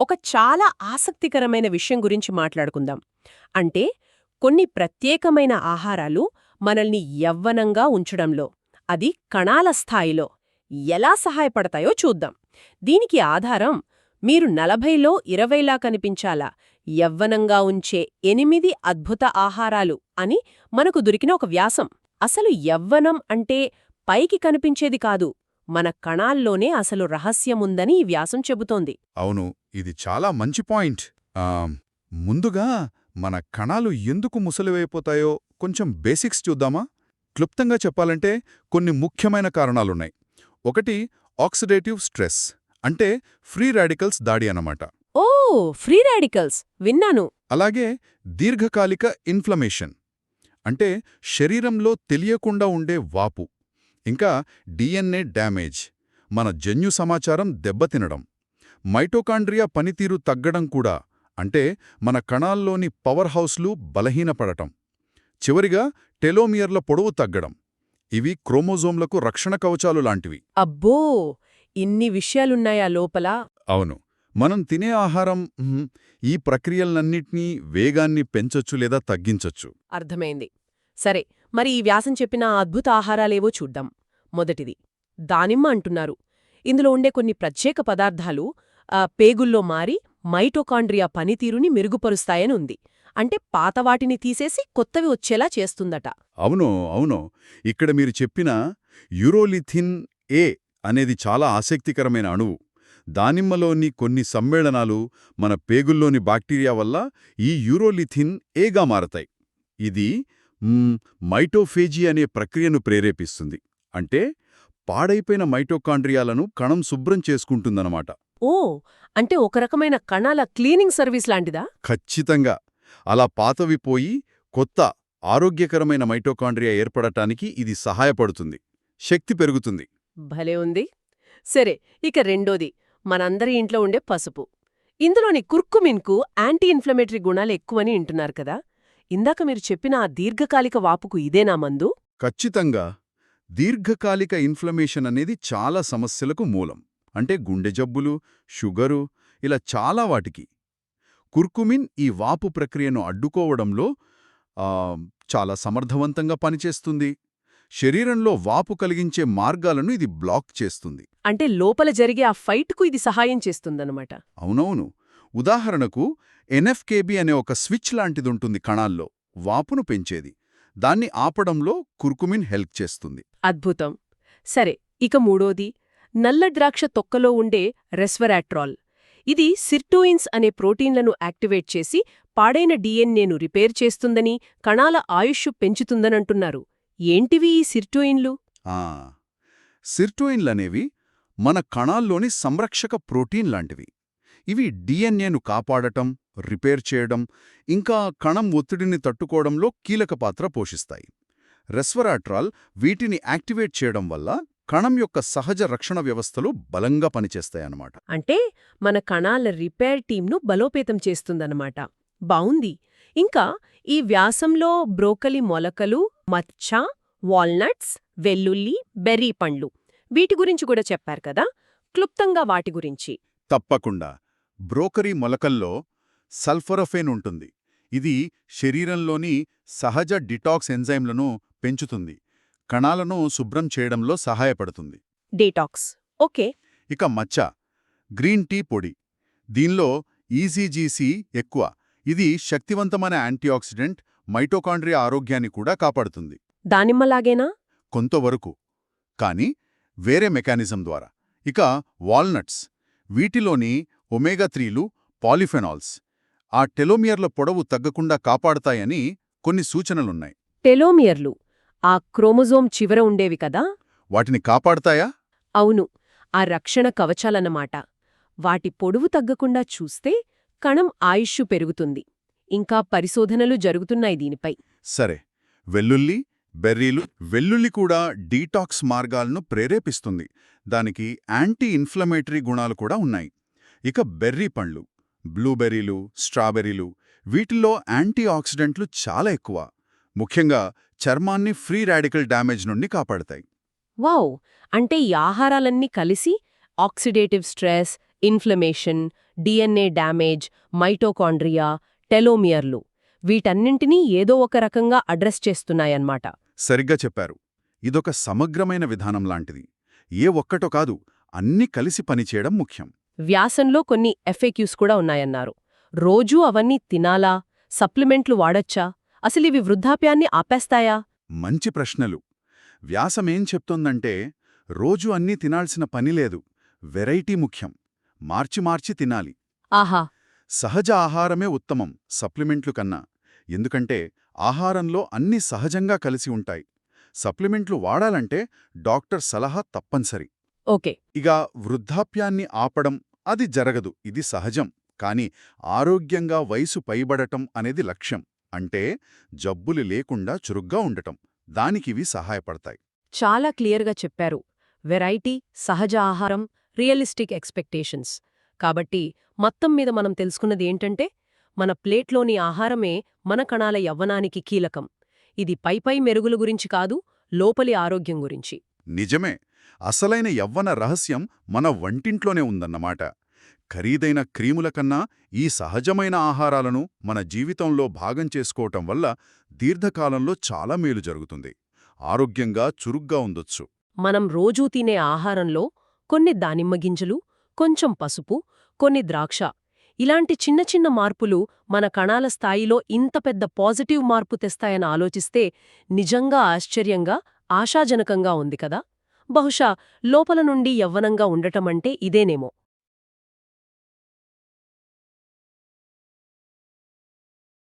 ఒక చాలా ఆసక్తికరమైన విషయం గురించి మాట్లాడుకుందాం. అంటే కొన్ని ప్రత్యేకమైన ఆహారాలు మనల్ని యవ్వనంగా ఉంచడంలో అది కణాల స్థాయిలో ఎలా సహాయపడతాయో చూద్దాం. దీనికి ఆధారం మీరు నలభైలో ఇరవైలా కనిపించాలా యవ్వనంగా ఉంచే ఎనిమిది అద్భుత ఆహారాలు అని మనకు దొరికిన ఒక వ్యాసం. అసలు యవ్వనం అంటే పైకి కనిపించేది కాదు మన కణాల్లోనే అసలు రహస్యముందని ఈ వ్యాసం చెబుతోంది. అవును ఇది చాలా మంచి పాయింట్. ముందుగా మన కణాలు ఎందుకు ముసలివైపోతాయో కొంచెం బేసిక్స్ చూద్దామా? క్లుప్తంగా చెప్పాలంటే కొన్ని ముఖ్యమైన కారణాలున్నాయి. ఒకటి ఆక్సిడేటివ్ స్ట్రెస్ అంటే ఫ్రీ రాడికల్స్ దాడి అన్నమాట. ఓ ఫ్రీ రాడికల్స్! విన్నాను. అలాగే దీర్ఘకాలిక ఇన్ఫ్లమేషన్ అంటే శరీరంలో తెలియకుండా ఉండే వాపు. ఇంకా డిఎన్ఏ డ్యామేజ్ మన జన్యు సమాచారం దెబ్బతినడం మైటోకాండ్రియా పనితీరు తగ్గడం కూడా అంటే మన కణాల్లోని పవర్ హౌస్లు బలహీనపడటం చివరిగా టెలోమియర్ల పొడవు తగ్గడం ఇవి క్రోమోజోమ్లకు రక్షణ కవచాలు లాంటివి. అబ్బో! ఇన్ని విషయాలున్నాయా లోపల? అవును. మనం తినే ఆహారం ఈ ప్రక్రియలన్నింటినీ వేగాన్ని పెంచొచ్చు లేదా తగ్గించొచ్చు. అర్థమైంది. సరే మరి ఈ వ్యాసం చెప్పిన అద్భుత ఆహారాలేవో చూద్దాం. మొదటిది. దానిమ్మ అంటున్నారు. ఇందులో ఉండే కొన్ని ప్రత్యేక పదార్థాలు ఆ, పేగుల్లో మారి మైటోకాండ్రియా పనితీరుని మెరుగుపరుస్తాయని ఉంది. అంటే పాతవాటిని తీసేసి కొత్తవి వచ్చేలా చేస్తుందట. అవును అవును. ఇక్కడ మీరు చెప్పిన యూరోలిథిన్ ఏ అనేది చాలా ఆసక్తికరమైన అణువు. దానిమ్మలోని కొన్ని సమ్మేళనాలు మన పేగుల్లోని బాక్టీరియా వల్ల ఈ యూరోలిథిన్ ఏగా మారతాయి. ఇది మైటోఫేజీ అనే ప్రక్రియను ప్రేరేపిస్తుంది. అంటే పాడైపోయిన మైటోకాండ్రియాలను కణం శుభ్రం చేసుకుంటుందన్నమాట. ఓ! అంటే ఒక రకమైన కణాల క్లీనింగ్ సర్వీస్ లాంటిదా? ఖచ్చితంగా. అలా పాతవి పోయి కొత్త ఆరోగ్యకరమైన మైటోకాండ్రియా ఏర్పడటానికి ఇది సహాయపడుతుంది. శక్తి పెరుగుతుంది. భలే ఉంది. సరే ఇక రెండోది. మనందరి ఇంట్లో ఉండే పసుపు. ఇందులోని కుర్కుమిన్కు యాంటీ ఇన్ఫ్లమేటరీ గుణాలు ఎక్కువని వింటున్నారు కదా. ఇందాక మీరు చెప్పిన ఆ దీర్ఘకాలిక వాపుకు ఇదేనా మందు? ఖచ్చితంగా. దీర్ఘకాలిక ఇన్ఫ్లమేషన్ అనేది చాలా సమస్యలకు మూలం. అంటే గుండె జబ్బులు షుగరు ఇలా చాలా వాటికి. కుర్కుమిన్ ఈ వాపు ప్రక్రియను అడ్డుకోవడంలో చాలా సమర్థవంతంగా పనిచేస్తుంది. శరీరంలో వాపు కలిగించే మార్గాలను ఇది బ్లాక్ చేస్తుంది. అంటే లోపల జరిగే ఆ ఫైట్కు ఇది సహాయం చేస్తుందన్నమాట. అవునవును. ఉదాహరణకు ఎన్ఎఫ్కేబి అనే ఒక స్విచ్ లాంటిదుంటుంది కణాల్లో వాపును పెంచేది. దాన్ని ఆపడంలో కుర్కుమిన్ హెల్ప్ చేస్తుంది. అద్భుతం. సరే ఇక మూడోది. నల్ల ద్రాక్ష తొక్కలో ఉండే రెస్వరాట్రాల్. ఇది సిర్టోయిన్స్ అనే ప్రోటీన్లను యాక్టివేట్ చేసి పాడైన డిఎన్ఏను రిపేర్ చేస్తుందని కణాల ఆయుష్షు పెంచుతుందనంటున్నారు. ఏంటివి ఈ సిర్టోయిన్లు? ఆ సిర్టోయిన్లనేవి మన కణాల్లోని సంరక్షక ప్రోటీన్ లాంటివి. ఇవి డిఎన్ఏను కాపాడటం రిపేర్ చేయడం ఇంకా కణం ఒత్తిడిని తట్టుకోవడంలో కీలక పాత్ర పోషిస్తాయి. రెస్వరాట్రాల్ వీటిని యాక్టివేట్ చేయడం వల్ల కణం యొక్క సహజ రక్షణ వ్యవస్థలు బలంగా పనిచేస్తాయన్నమాట. అంటే మన కణాల రిపేర్ టీంను బలోపేతం చేస్తుందన్నమాట. బావుంది. ఇంకా ఈ వ్యాసంలో బ్రోకలి మొలకలు మచ్చ వాల్నట్స్ వెల్లుల్లి బెర్రీ పండ్లు వీటి గురించి కూడా చెప్పారు కదా? క్లుప్తంగా వాటి గురించి. తప్పకుండా. బ్రోకరీ మొలకల్లో సల్ఫరఫేన్ ఉంటుంది. ఇది శరీరంలోని సహజ డిటాక్స్ ఎంజైమ్లను పెంచుతుంది. కణాలను శుభ్రం చేయడంలో సహాయపడుతుంది. Detox okay. ఇక మచ్చ. గ్రీన్ టీ పొడి. దీనిలో ఈజీజీసీ ఎక్కువ. ఇది శక్తివంతమైన యాంటీఆక్సిడెంట్ మైటోకాండ్రియా ఆరోగ్యాన్ని కూడా కాపాడుతుంది. దానిమ్మలాగేనా? కొంతవరకు. కానీ వేరే మెకానిజం ద్వారా. ఇక వాల్నట్స్. వీటిలోని ఒమేగా త్రీలు పాలిఫెనాల్స్. ఆ టెలోమియర్ల పొడవు తగ్గకుండా కాపాడతాయని కొన్ని సూచనలున్నాయి. టెలోమియర్లు. ఆ క్రోమోజోమ్ చివర ఉండేవి కదా? వాటిని కాపాడతాయా? అవును ఆ రక్షణ కవచాలన్నమాట. వాటి పొడువు తగ్గకుండా చూస్తే కణం ఆయుష్షు పెరుగుతుంది. ఇంకా పరిశోధనలు జరుగుతున్నాయి దీనిపై. సరే వెల్లుల్లి బెర్రీలు వెల్లుల్లి కూడా డీటాక్స్ మార్గాలను ప్రేరేపిస్తుంది. దానికి యాంటీ ఇన్ఫ్లమేటరీ గుణాలు కూడా ఉన్నాయి. ఇక బెర్రీ పండ్లు బ్లూబెర్రీలు స్ట్రాబెర్రీలు వీటిల్లో యాంటీ ఆక్సిడెంట్లు చాలా ఎక్కువ. ముఖ్యంగా చర్మాన్ని ఫ్రీ రాడికల్ డ్యామేజ్ నుండి కాపాడతాయి. వావ్! అంటే ఈ ఆహారాలన్నీ కలిసి oxidative stress inflammation DNA damage mitochondria టెలోమియర్లు వీటన్నింటినీ ఏదో ఒక రకంగా అడ్రస్ చేస్తున్నాయన్నమాట. సరిగ్గా చెప్పారు. ఇదొక సమగ్రమైన విధానం లాంటిది. ఏ ఒక్కటో కాదు అన్నీ కలిసి పనిచేయడం ముఖ్యం. వ్యాసంలో కొన్ని ఎఫ్ఏక్యూస్ కూడా ఉన్నాయన్నారు. రోజూ అవన్నీ తినాలా? సప్లిమెంట్లు వాడొచ్చా? అసలివి వృద్ధాప్యాన్ని ఆపేస్తాయా? మంచి ప్రశ్నలు. వ్యాసమేం చెప్తోందంటే రోజు అన్నీ తినాల్సిన పని లేదు. వెరైటీ ముఖ్యం. మార్చి మార్చి తినాలి. ఆహా! సహజ ఆహారమే ఉత్తమం సప్లిమెంట్లు కన్నా. ఎందుకంటే ఆహారంలో అన్ని సహజంగా కలిసి ఉంటాయి. సప్లిమెంట్లు వాడాలంటే డాక్టర్ సలహా తప్పనిసరి. ఓకే. ఇక వృద్ధాప్యాన్ని ఆపడం అది జరగదు. ఇది సహజం. కాని ఆరోగ్యంగా వయసు పైబడటం అనేది లక్ష్యం. అంటే జబ్బులు లేకుండా చురుగ్గా ఉండటం. దానికివి సహాయపడతాయి. చాలా క్లియర్గా చెప్పారు. వెరైటీ సహజ ఆహారం రియలిస్టిక్ ఎక్స్పెక్టేషన్స్. కాబట్టి మొత్తం మీద మనం తెలుసుకున్నది ఏంటంటే మన ప్లేట్లోని ఆహారమే మన కణాల యవ్వనానికి కీలకం. ఇది పైపై మెరుగుల గురించి కాదు లోపలి ఆరోగ్యం గురించి. నిజమే. అసలైన యవ్వన రహస్యం మన వంటింట్లోనే ఉందన్నమాట. ఖరీదైన క్రీముల కన్నా ఈ సహజమైన ఆహారాలను మన జీవితంలో భాగం చేసుకోవటం వల్ల దీర్ఘకాలంలో చాలా మేలు జరుగుతుంది. ఆరోగ్యంగా చురుగ్గా ఉండొచ్చు. మనం రోజూ తినే ఆహారంలో కొన్ని దానిమ్మ గింజలు కొంచెం పసుపు కొన్ని ద్రాక్ష ఇలాంటి చిన్న చిన్న మార్పులు మన కణాల స్థాయిలో ఇంత పెద్ద పాజిటివ్ మార్పు తెస్తాయని ఆలోచిస్తే నిజంగా ఆశ్చర్యంగా ఆశాజనకంగా ఉంది కదా? బహుశా లోపల నుండి యవ్వనంగా ఉండటమంటే ఇదేనేమో.